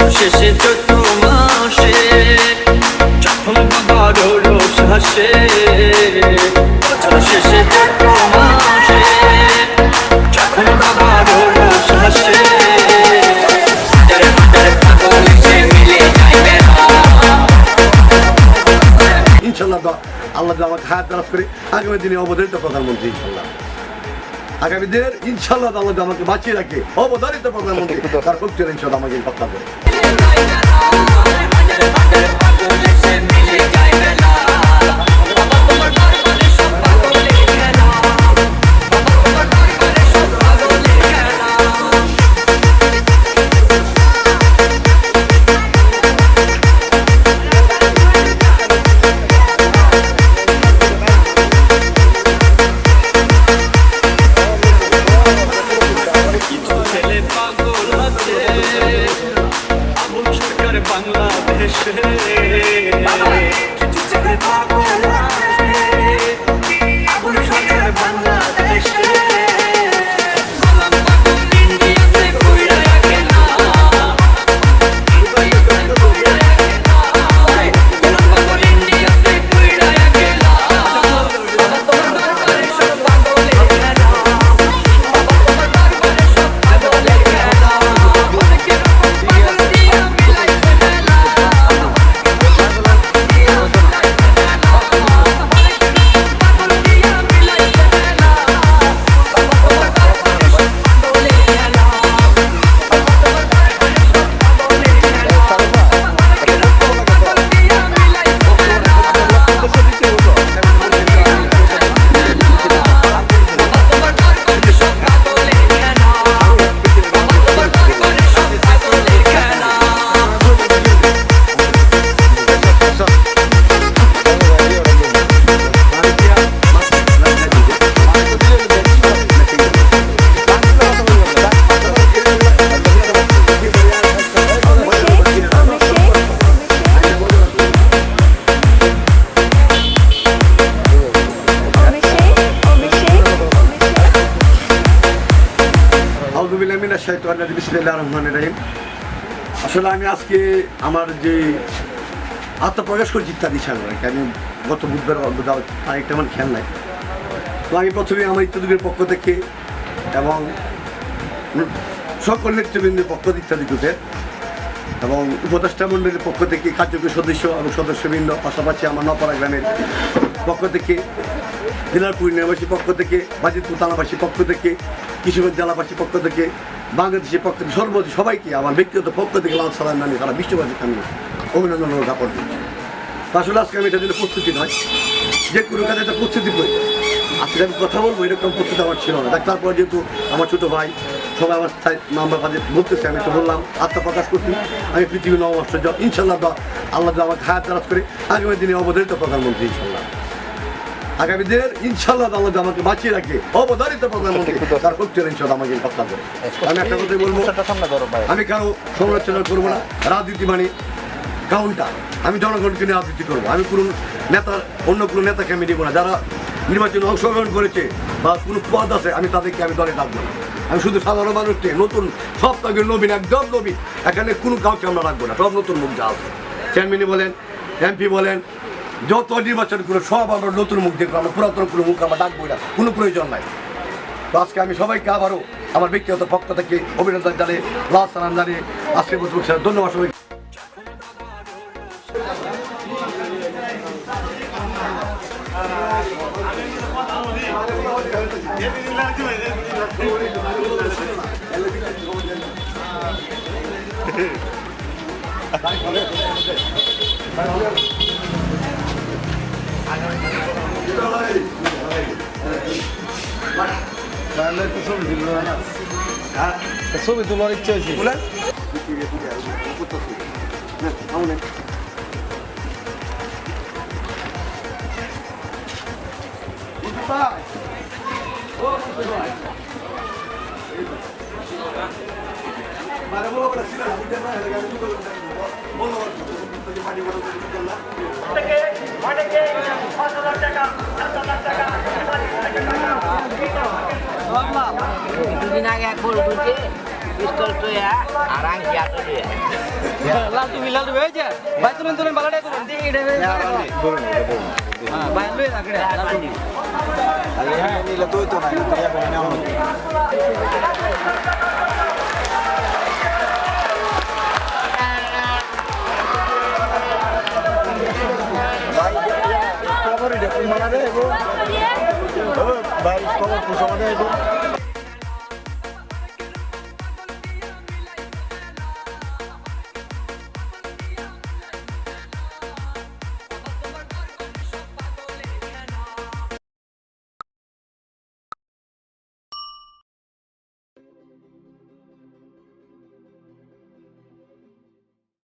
মাসে যখন আমাকে আগামী দিনে অবধারিত প্রধানমন্ত্রী আগামী দিনের ইনশাল্লাহ আমাকে বাঁচিয়ে রাখে। অবধারিত প্রধানমন্ত্রী, তার শক্তির ইনশাল্লাহ আমাকে রক্ষা করে। ছেলে Hey. শাহিদ বিসমিল্লাহ রহমান রহিম আসলে আমি আজকে আমার যে আত্মপ্রকাশ করছি ইত্যাদি সাগর আমি গত বুধবার আরেকটা আমার খেয়াল নাই। তো আমি প্রথমে আমার ইত্যাদির পক্ষ থেকে এবং সকল নেতৃবৃন্দের পক্ষ থেকে ইত্যাদি গ্রুপের এবং উপদেষ্টা মণ্ডলীর পক্ষ থেকে কার্যকরী সদস্য এবং সদস্যবৃন্দ, পাশাপাশি আমার নপাড়া গ্রামের পক্ষ থেকে দিনারপুর নিরাবাসীর পক্ষ থেকে, বাজিতপুর থানাবাসীর পক্ষ থেকে কৃষিগঞ্জ জেলাবাসীর পক্ষ থেকে বাংলাদেশের পক্ষ থেকে সর্বদি সবাইকে, আমার ব্যক্তিগত পক্ষ থেকে লাল সালাম জানিয়ে সারা বিশ্ববাসীকে আমি অভিনন্দন জ্ঞাপন করছি। আসলে আজকে আমি এটা জন্য প্রস্তুতি নয়, যে কোনো কাজে একটা প্রস্তুতি করি আজকে আমি কথা বলব, এরকম প্রস্তুতি আমার ছিল না। তারপর যেহেতু আমার ছোটো ভাই, সবাই আমার নাম্বার কাজে বলতেছে, আমি তো বললাম আত্মপ্রকাশ করছি। আমি পৃথিবীর নব আশ্চর্য ইনশাল্লাহ আল্লাহ আমাকে হায়াত করে আগামী দিনে অবধারিত প্রধানমন্ত্রী ইনশাল্লাহ আগামী দিনের ইনশাল্লাহ আল্লাহ আমাকে বাঁচিয়ে রাখে অবধারিত প্রধানমন্ত্রী তার ইনশাল্লাহ আমাকে করে আমি একটা কথাই বলব আমি কারও সমালোচনা করব না রাজনীতি মানে কাউন্টার আমি জনগণকে নিয়ে রাজনীতি করব। আমি কোনো নেতার অন্য কোনো নেতাকে আমি দিব না। যারা নির্বাচনে অংশগ্রহণ করেছে বা কোনো পদ আছে আমি তাদেরকে আমি দলে ডাকবো না। আমি শুধু সাধারণ মানুষকে নতুন সব তাকে নবীন একদম নবীন এখানে কোনো কাউকে আমরা রাখব না। সব নতুন মুখ যা আছে। চেয়ারম্যানই বলেন এমপি বলেন যত নির্বাচন করে সব আমরা নতুন মুখ দেখব, আমরা পুরাতন কোনো মুখ আমরা ডাকবো না, কোনো প্রয়োজন নাই। তো আজকে আমি সবাইকে আবারও আমার ব্যক্তিগত পক্ষ থেকে অভিনন্দন জানিয়ে লাল সালাম জানিয়ে, আজকে বলতে ধন্যবাদ সবাই ছবি তোলার ইচ্ছা হয়েছে বলেন দুদিন আগে এক ফুল তুলছে পিস্তল তো আর আংটি আটো লাল তুমি লাল তুমি হয়েছে ভাই তুলেন তুলেন বালাটা তুলেন দিয়ে এটা হ্যাঁ ভাই লয়ে রাখড়ে লাল তুমি নিলে তুই তো নাই তুই এখন নেওয়া ভাই খবর এটা কোন মানে ভাই খবর কোন মানে